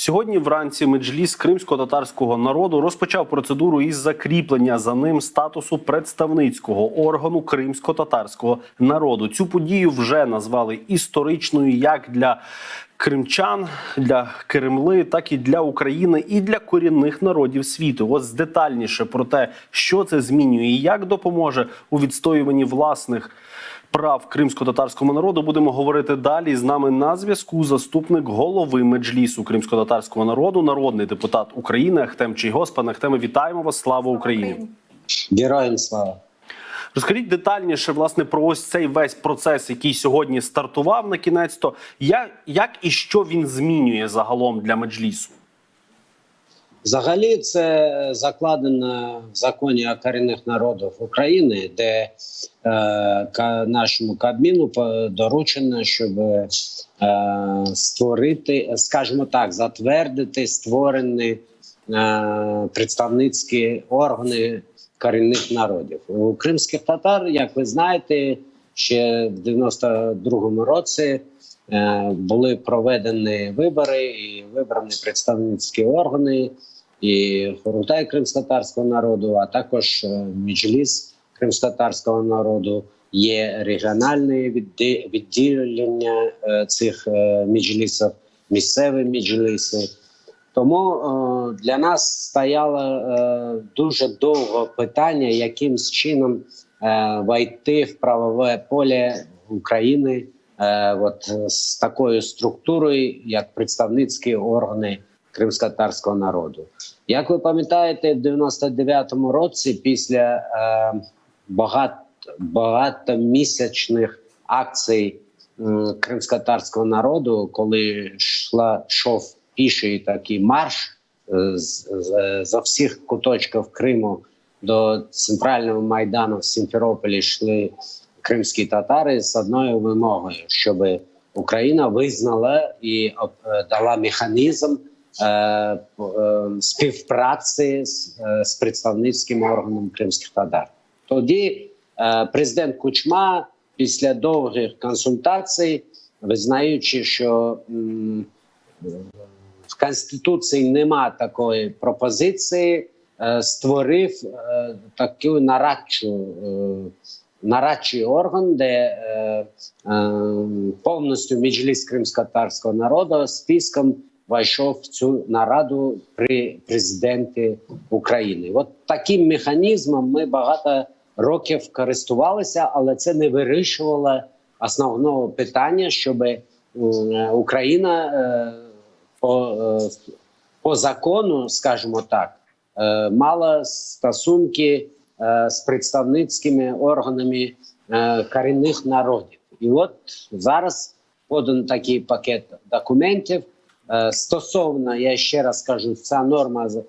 Сьогодні вранці меджліс кримсько-татарського народу розпочав процедуру із закріплення за ним статусу представницького органу кримсько-татарського народу. Цю подію вже назвали історичною як для кримчан, для Кремли, так і для України, і для корінних народів світу. Ось детальніше про те, що це змінює і як допоможе у відстоюванні власних прав кримсько-татарському народу. Будемо говорити далі. З нами на зв'язку заступник голови меджлісу кримсько-татарського народу, народний депутат України Ахтем Чийгос. Пане Ахтеме, вітаємо вас! Слава Україні! Героям слава. Розкажіть детальніше власне про ось цей весь процес, який сьогодні стартував на кінець. То як, як і що він змінює загалом для меджлісу? Взагалі, це закладено в законі о корінних народів України, де е, нашому Кабміну доручено, щоб е, створити, скажімо так, затвердити створені е, представницькі органи корінних народів. У кримських татар, як ви знаєте, ще в 92-му році е, були проведені вибори і вибрані представницькі органи і Хорунтай кримськотарського народу, а також е, Меджліс кримськотарського народу. Є регіональні відди- відділення е, цих е, меджлісів, місцеві меджліси. Тому для нас стояло дуже довго питання, яким чином войти в правове поле України от, з такою структурою, як представницькі органи кримськотарського народу. Як ви пам'ятаєте, в 99-му році, після е, багат, багатомісячних акцій м, кримськотарського народу, коли йшла йшов піший такий марш е, з, з, за всіх куточків Криму до центрального майдану в Сімферополі йшли кримські татари з одною вимогою, щоб Україна визнала і е, дала механізм е, е, співпраці з, е, з представницьким органом кримських татар. Тоді е, президент Кучма після довгих консультацій, визнаючи, що в Конституції нема такої пропозиції, е, створив е, таку нарадчу, е, нарадчий орган, де е, е, повністю Меджліс кримсько-татарського народу списком війшов в цю нараду при президенті України. От таким механізмом ми багато років користувалися, але це не вирішувало основного питання, щоб Україна е, по, е, по закону, скажімо так, е, мала стосунки е, з представницькими органами е, корінних народів. І от зараз подан такий пакет документів. Е, Стосовно, я ще раз кажу, ця норма е,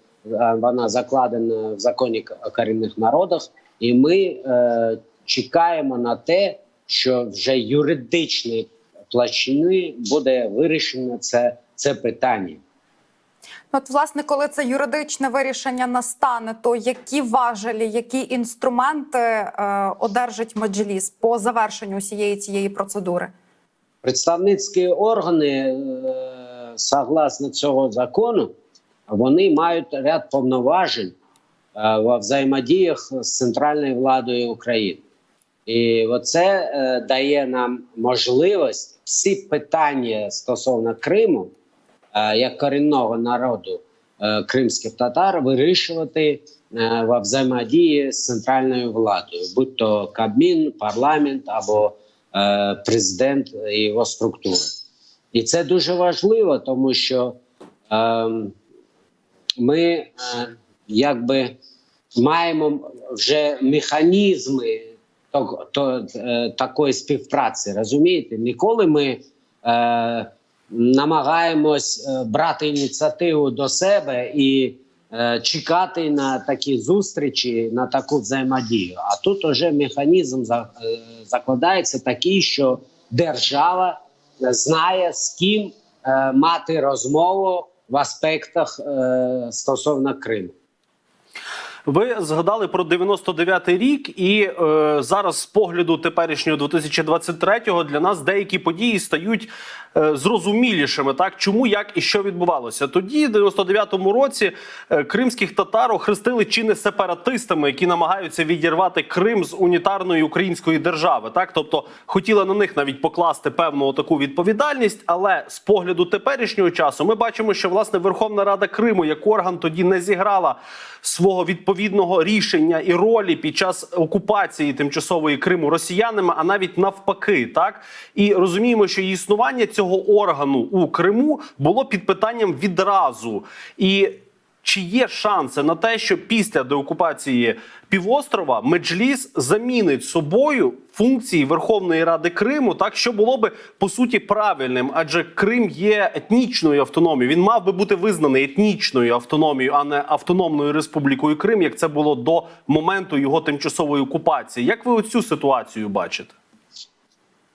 вона закладена в законі корінних народах, і ми е, чекаємо на те, що вже юридичної площини буде вирішено це, це питання. От, власне, коли це юридичне вирішення настане, то які важелі, які інструменти е, одержить меджліс по завершенню усієї цієї процедури? Представницькі органи, е, согласно цього закону, вони мають ряд повноважень е, во взаємодіях з центральною владою України. І оце е, дає нам можливість всі питання стосовно Криму, е, як корінного народу кримських татар, вирішувати во взаємодії з центральною владою, будь то Кабмін, парламент або президент і його структури. І це дуже важливо, тому що е, ми е, якби маємо вже механізми то, то, е, такої співпраці. Розумієте, ніколи ми е, намагаємось е, брати ініціативу до себе і е, чекати на такі зустрічі, на таку взаємодію. А тут вже механізм за, е, закладається такий, що держава знає з ким е, мати розмову в аспектах е, стосовно Криму. Ви згадали про 99-й рік, і е, зараз з погляду теперішнього 2023-го для нас деякі події стають е, зрозумілішими. Так чому, як і що відбувалося тоді, в 99-му році, е, кримських татар охрестили чи не сепаратистами, які намагаються відірвати Крим з унітарної української держави. Так, тобто хотіли на них навіть покласти певну таку відповідальність, але з погляду теперішнього часу ми бачимо, що власне Верховна Рада Криму як орган тоді не зіграла свого відповідного рішення і ролі під час окупації тимчасової Криму росіянами, а навіть навпаки, так і розуміємо, що існування цього органу у Криму було під питанням відразу і. Чи є шанси на те, що після деокупації півострова Меджліс замінить собою функції Верховної Ради Криму, так що було би по суті правильним, адже Крим є етнічною автономією. Він мав би бути визнаний етнічною автономією, а не автономною республікою Крим, як це було до моменту його тимчасової окупації. Як ви оцю ситуацію бачите?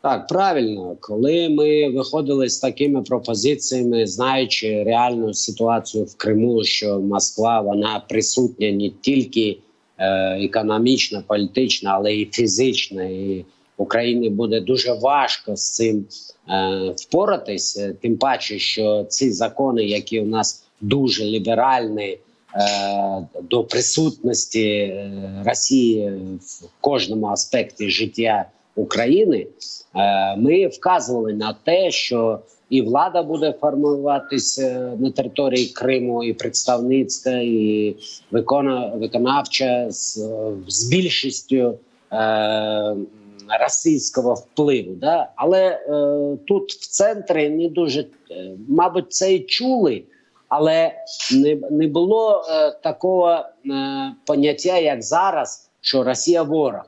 Так, правильно, коли ми виходили з такими пропозиціями, знаючи реальну ситуацію в Криму, що Москва вона присутня не тільки е, економічно, політично, але й фізично. І Україні буде дуже важко з цим е, впоратись. е, Тим паче, що ці закони, які у нас дуже ліберальні. е, До присутності е, Росії в кожному аспекті життя України, Е, Ми вказували на те, що і влада буде формуватися на території Криму, і представницька, і викона, виконавча з, з більшістю е, російського впливу. Да? Але е, тут в центрі не дуже, е, мабуть, це і чули, але не, не було е, такого е, поняття, як зараз, що Росія ворог.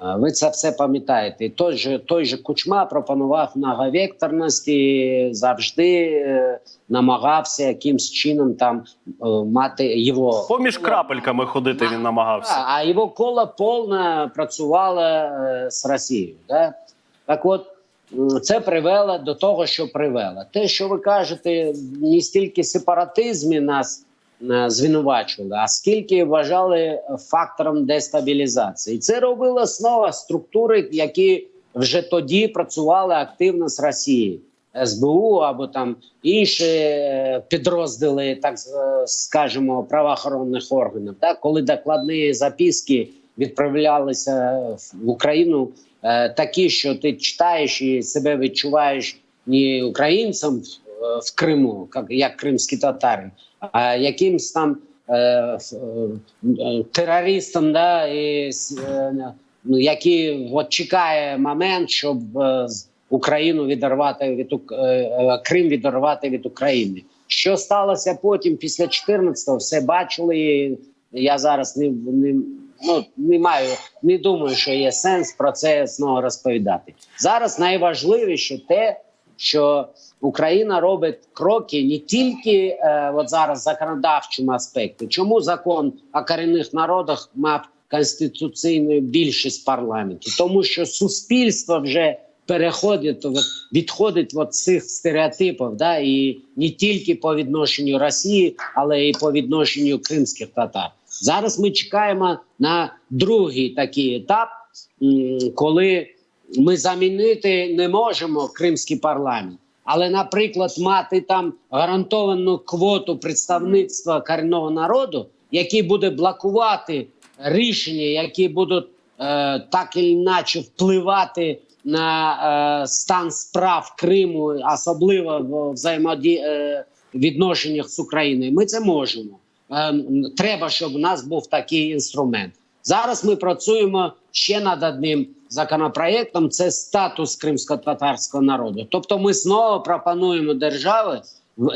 Ви це все пам'ятаєте. Той же той же Кучма пропонував многовекторності, завжди е, намагався якимсь чином там е, мати його Поміж крапельками ходити він намагався. а, його коло повно працювало е, з Росією. Да? Так от це привело до того, що привело. Те, що ви кажете, не стільки сепаратизмі нас звинувачували, а скільки вважали фактором дестабілізації. Це робила основа структури, які вже тоді працювали активно з Росією. СБУ або там інші е, підрозділи, так е, скажемо, правоохоронних органів. Так, коли докладні записки відправлялися в Україну, е, такі, що ти читаєш і себе відчуваєш не українцем в, Криму, як, як кримські татари, а якимсь там е, е, терористом, да, і, е, ну, який от чекає момент, щоб е, Україну відірвати від е, е, Крим відірвати від України. Що сталося потім, після 14-го, все бачили. і Я зараз не, не, ну, не маю, не думаю, що є сенс про це знову розповідати. Зараз найважливіше те, що Україна робить кроки не тільки е, от зараз в законодавчому аспекті. Чому закон о корінних народах мав конституційну більшість в парламенті? Тому що суспільство вже переходить відходить від цих стереотипів, да, і не тільки по відношенню Росії, але і по відношенню кримських татар. Зараз ми чекаємо на другий такий етап, коли ми замінити не можемо кримський парламент. Але, наприклад, мати там гарантовану квоту представництва корінного народу, який буде блокувати рішення, які будуть е, так і іначе впливати на е, стан справ Криму, особливо в взаємоді е, відношеннях з Україною. Ми це можемо. Е, треба, щоб у нас був такий інструмент. Зараз ми працюємо ще над одним законопроектом. Це статус кримсько-татарського народу. Тобто, ми знову пропонуємо держави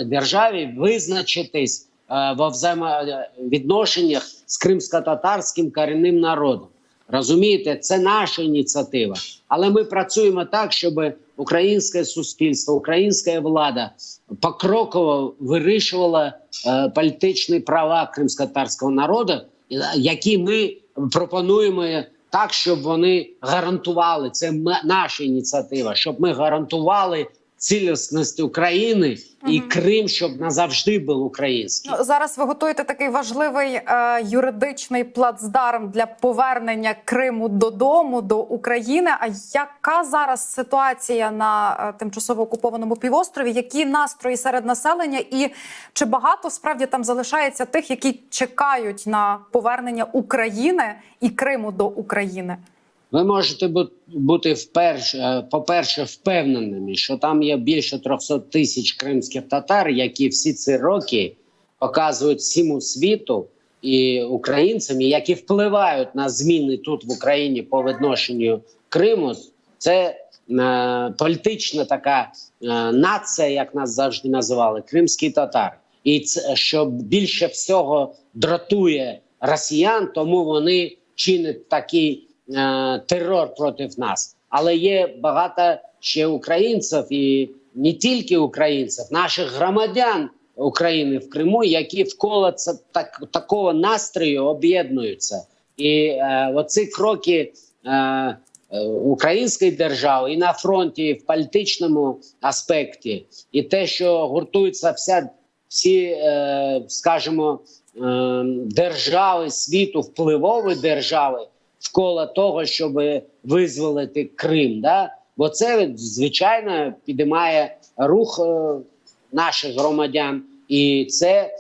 державі визначитись е, во взаємовідношеннях з кримсько-татарським корінним народом. Розумієте, це наша ініціатива, але ми працюємо так, щоб українське суспільство, українська влада покроково вирішувала е, політичні права кримсько-татарського народу, е, які ми пропонуємо так, щоб вони гарантували це наша ініціатива, щоб ми гарантували цілісності України і Крим, щоб назавжди був український. Ну, зараз ви готуєте такий важливий е, юридичний плацдарм для повернення Криму додому до України. А яка зараз ситуація на е, тимчасово окупованому півострові? Які настрої серед населення, і чи багато справді там залишається тих, які чекають на повернення України і Криму до України? Ви можете бути вперше, е, по-перше, впевненими, що там є більше 300 тисяч кримських татар, які всі ці роки показують всьому світу і українцям, які впливають на зміни тут в Україні по відношенню Криму. Це е, політична така е, нація, як нас завжди називали, кримські татари. І це що більше всього дратує росіян, тому вони чинять такий е, терор проти нас. Але є багато ще українців, і не тільки українців, наших громадян України в Криму, які вколо це так, такого настрою об'єднуються. І е, оці кроки е, е, української держави і на фронті, і в політичному аспекті, і те, що гуртується вся всі, е, скажімо, е, держави світу, впливові держави вколо того, щоб визволити Крим. Да? Бо це звичайно підіймає рух е, наших громадян, і це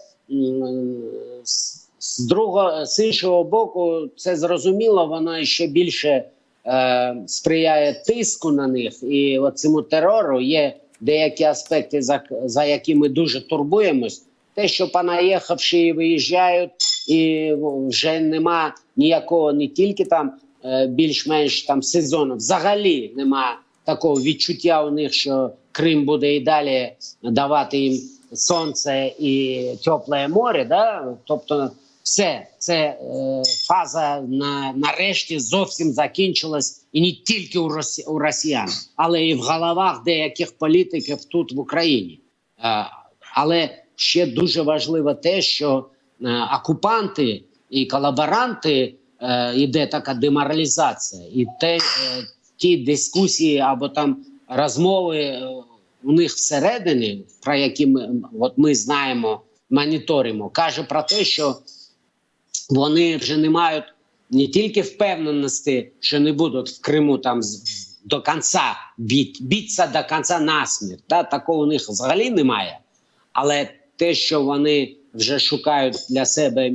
з, другого з іншого боку, це зрозуміло, воно ще більше е, сприяє тиску на них і цьому терору є деякі аспекти, за, за які ми дуже турбуємось. Те, що понаїхавши виїжджають, і вже нема ніякого не тільки там е, більш-менш там сезону, взагалі нема такого відчуття у них, що Крим буде і далі давати їм сонце і тепле море. Да? Тобто, все це е, фаза на нарешті зовсім закінчилась, і не тільки у, росі, у росіян, але і в головах деяких політиків тут в Україні. Е, але ще дуже важливо те, що окупанти і колаборанти е, іде така деморалізація, і те, е, ті дискусії або там розмови е, у них всередині, про які ми от ми знаємо, моніторимо, каже про те, що вони вже не мають не тільки впевненості, що не будуть в Криму там до кінця біть, бітися до кінця насмерть. Та такого у них взагалі немає. Але те, що вони вже шукають для себе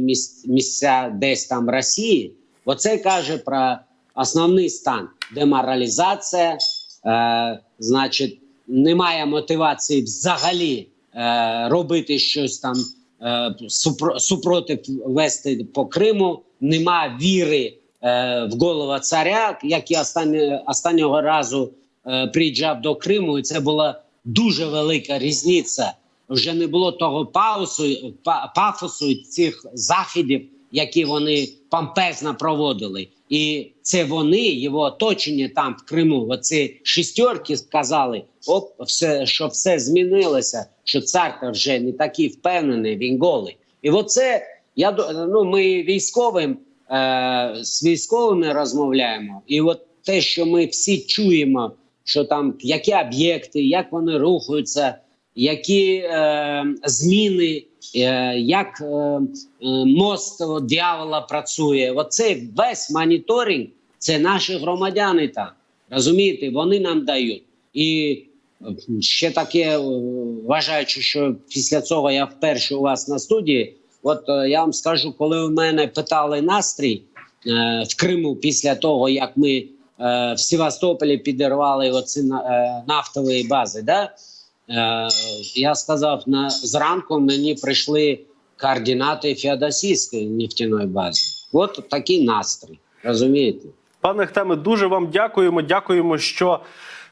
місця десь там Росії, оце каже про основний стан: деморалізація, е, значить, немає мотивації взагалі е, робити щось там е, супро, супротив вести по Криму. Нема віри е, в голову царя, який останні, останнього разу е, приїжджав до Криму, і це була дуже велика різниця. Вже не було того паусу, па, пафосу цих заходів, які вони помпезно проводили. І це вони, його оточення там в Криму. Оці шістерки сказали, оп, все, що все змінилося, що цар вже не такий впевнений, він голий. І оце я ну, ми військовим е, з військовими розмовляємо, і от те, що ми всі чуємо, що там які об'єкти, як вони рухаються, які е, зміни, е, як е, е, мост дьявола працює. Оцей весь моніторинг це наші громадяни там. Розумієте, вони нам дають. І е, ще таке, е, вважаючи, що після цього я вперше у вас на студії. От я вам скажу, коли у мене питали настрій е, в Криму після того, як ми е, в Севастополі підірвали оці е, нафтові бази, да? Е, я сказав, на зранку мені прийшли координати Феодосійської нефтяної бази. От такий настрій. Розумієте? Пане Хтеме, дуже вам дякуємо. Дякуємо, що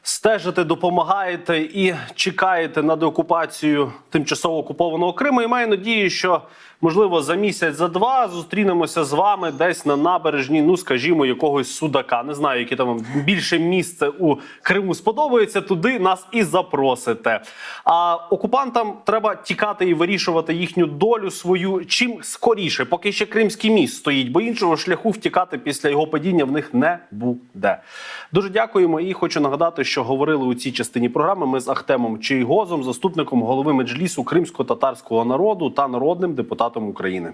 стежите, допомагаєте і чекаєте на деокупацію тимчасово окупованого Криму. І маю надію, що можливо за місяць, за два зустрінемося з вами десь на набережні. Ну скажімо, якогось судака. Не знаю, яке там більше місце у Криму сподобається. Туди нас і запросите. А окупантам треба тікати і вирішувати їхню долю свою чим скоріше, поки ще Кримський міст стоїть, бо іншого шляху втікати після його падіння в них не буде. Дуже дякуємо і хочу нагадати, що говорили у цій частині програми. Ми з Ахтемом Чийгозом, заступником голови меджлісу кримсько-татарського народу та народним депутатом України.